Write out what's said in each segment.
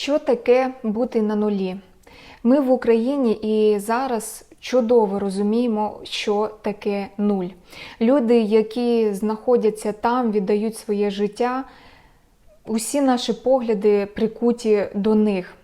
Що таке бути на нулі? Ми в Україні і зараз чудово розуміємо, що таке нуль. Люди, які знаходяться там, віддають своє життя, усі наші погляди прикуті до них.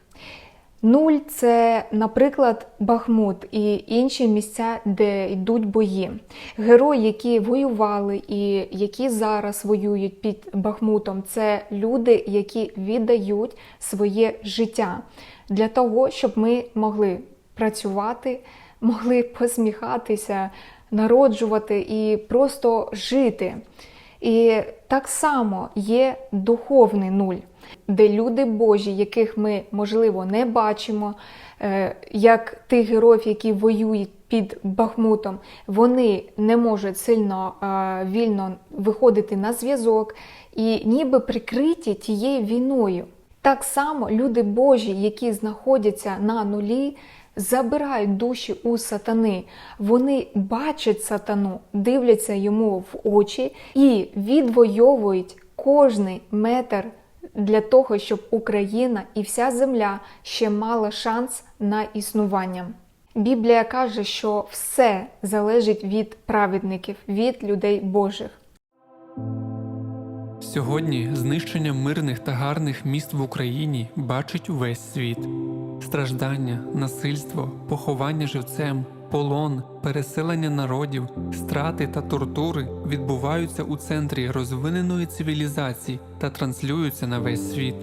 Нуль це, наприклад, Бахмут і інші місця, де йдуть бої. Герої, які воювали і які зараз воюють під Бахмутом, це люди, які віддають своє життя для того, щоб ми могли працювати, могли посміхатися, народжувати і просто жити. І так само є духовний нуль, де люди Божі, яких ми, можливо, не бачимо, е, як тих героїв, які воюють під Бахмутом, вони не можуть сильно е, вільно виходити на зв'язок і ніби прикриті тією війною. Так само люди Божі, які знаходяться на нулі, забирають душі у сатани. Вони бачать сатану, дивляться йому в очі і відвоюють кожний метр для того, щоб Україна і вся земля ще мала шанс на існування. Біблія каже, що все залежить від праведників, від людей Божих. Сьогодні знищення мирних та гарних міст в Україні бачить увесь світ. Страждання, насильство, поховання живцем, полон, переселення народів, страти та тортури відбуваються у центрі розвиненої цивілізації та транслюються на весь світ.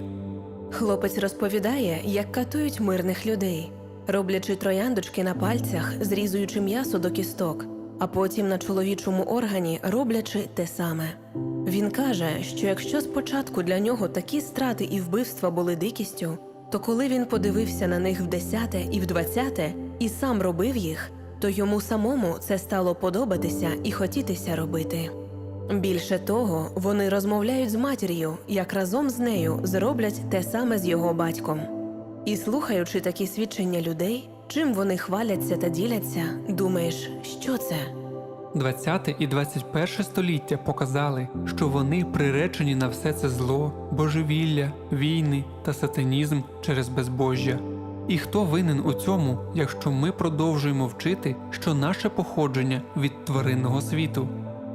Хлопець розповідає, як катують мирних людей, роблячи трояндочки на пальцях, зрізуючи м'ясо до кісток, а потім на чоловічому органі роблячи те саме. Він каже, що якщо спочатку для нього такі страти і вбивства були дикістю, то коли він подивився на них в десяте і в двадцяте і сам робив їх, то йому самому це стало подобатися і хотітися робити. Більше того, вони розмовляють з матір'ю, як разом з нею зроблять те саме з його батьком. І слухаючи такі свідчення людей, чим вони хваляться та діляться, думаєш, що це? 20 і 21 століття показали, що вони приречені на все це зло, божевілля, війни та сатанізм через безбожжя. І хто винен у цьому, якщо ми продовжуємо вчити, що наше походження від тваринного світу?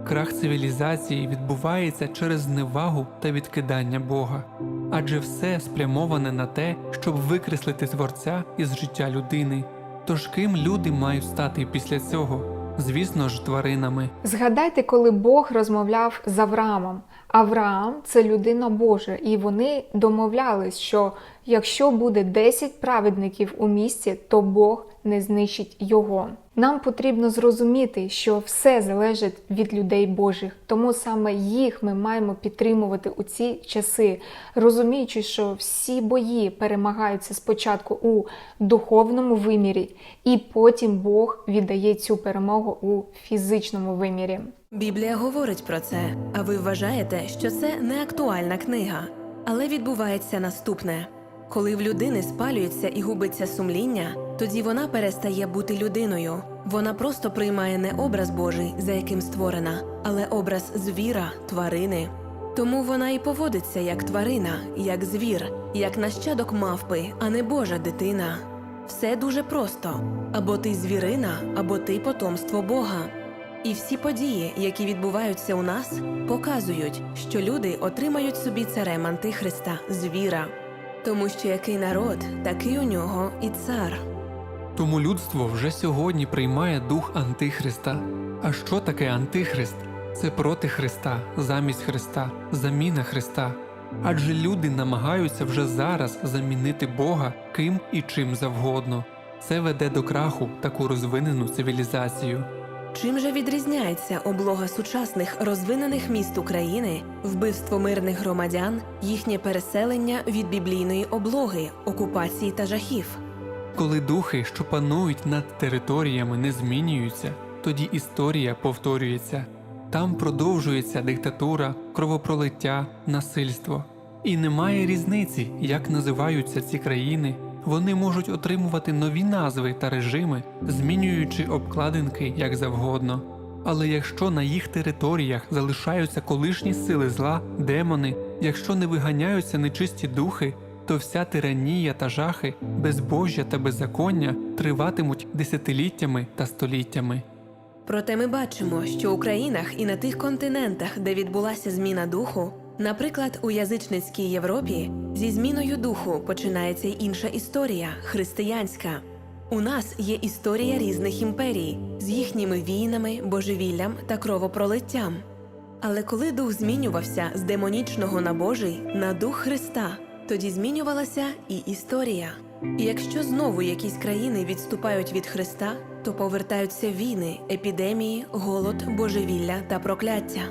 Крах цивілізації відбувається через зневагу та відкидання Бога, адже все спрямоване на те, щоб викреслити творця із життя людини. Тож ким люди мають стати після цього? Звісно ж, тваринами. Згадайте, коли Бог розмовляв з Авраамом. Авраам це людина Божа, і вони домовлялись, що якщо буде 10 праведників у місті, то Бог не знищить його. Нам потрібно зрозуміти, що все залежить від людей Божих, тому саме їх ми маємо підтримувати у ці часи, розуміючи, що всі бої перемагаються спочатку у духовному вимірі, і потім Бог віддає цю перемогу у фізичному вимірі. Біблія говорить про це, а ви вважаєте, що це не актуальна книга. Але відбувається наступне: коли в людини спалюється і губиться сумління, тоді вона перестає бути людиною. Вона просто приймає не образ Божий, за яким створена, але образ звіра, тварини. Тому вона і поводиться як тварина, як звір, як нащадок мавпи, а не Божа дитина. Все дуже просто: або ти звірина, або ти потомство Бога. І всі події, які відбуваються у нас, показують, що люди отримають собі царем Антихриста, звіра. Тому що який народ, такий у нього і цар. Тому людство вже сьогодні приймає дух Антихриста. А що таке Антихрист? Це проти Христа, замість Христа, заміна Христа. Адже люди намагаються вже зараз замінити Бога ким і чим завгодно. Це веде до краху таку розвинену цивілізацію. Чим же відрізняється облога сучасних розвинених міст України, вбивство мирних громадян, їхнє переселення від біблійної облоги, окупації та жахів? Коли духи, що панують над територіями, не змінюються, тоді історія повторюється. Там продовжується диктатура, кровопролиття, насильство. І немає різниці, як називаються ці країни. Вони можуть отримувати нові назви та режими, змінюючи обкладинки як завгодно. Але якщо на їх територіях залишаються колишні сили зла, демони, якщо не виганяються нечисті духи, то вся тиранія та жахи, безбожжя та беззаконня триватимуть десятиліттями та століттями. Проте ми бачимо, що у країнах і на тих континентах, де відбулася зміна духу, наприклад, у язичницькій Європі, зі зміною духу починається інша історія християнська. У нас є історія різних імперій з їхніми війнами, божевіллям та кровопролиттям. Але коли дух змінювався з демонічного на Божий на дух Христа, тоді змінювалася і історія. І якщо знову якісь країни відступають від Христа, то повертаються війни, епідемії, голод, божевілля та прокляття.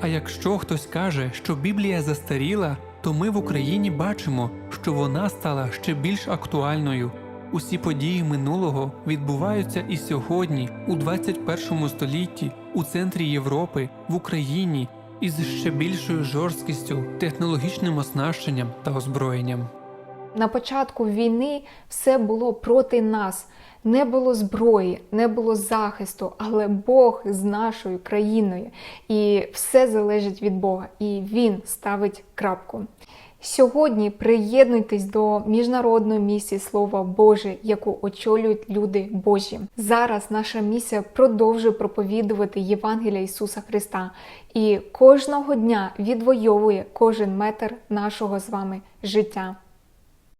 А якщо хтось каже, що Біблія застаріла, то ми в Україні бачимо, що вона стала ще більш актуальною. Усі події минулого відбуваються і сьогодні, у 21 столітті, у центрі Європи, в Україні, із ще більшою жорсткістю, технологічним оснащенням та озброєнням. На початку війни все було проти нас. Не було зброї, не було захисту, але Бог з нашою країною. І все залежить від Бога. І Він ставить крапку. Сьогодні приєднуйтесь до міжнародної місії Слова Боже, яку очолюють люди Божі. Зараз наша місія продовжує проповідувати Євангелія Ісуса Христа і кожного дня відвоює кожен метр нашого з вами життя.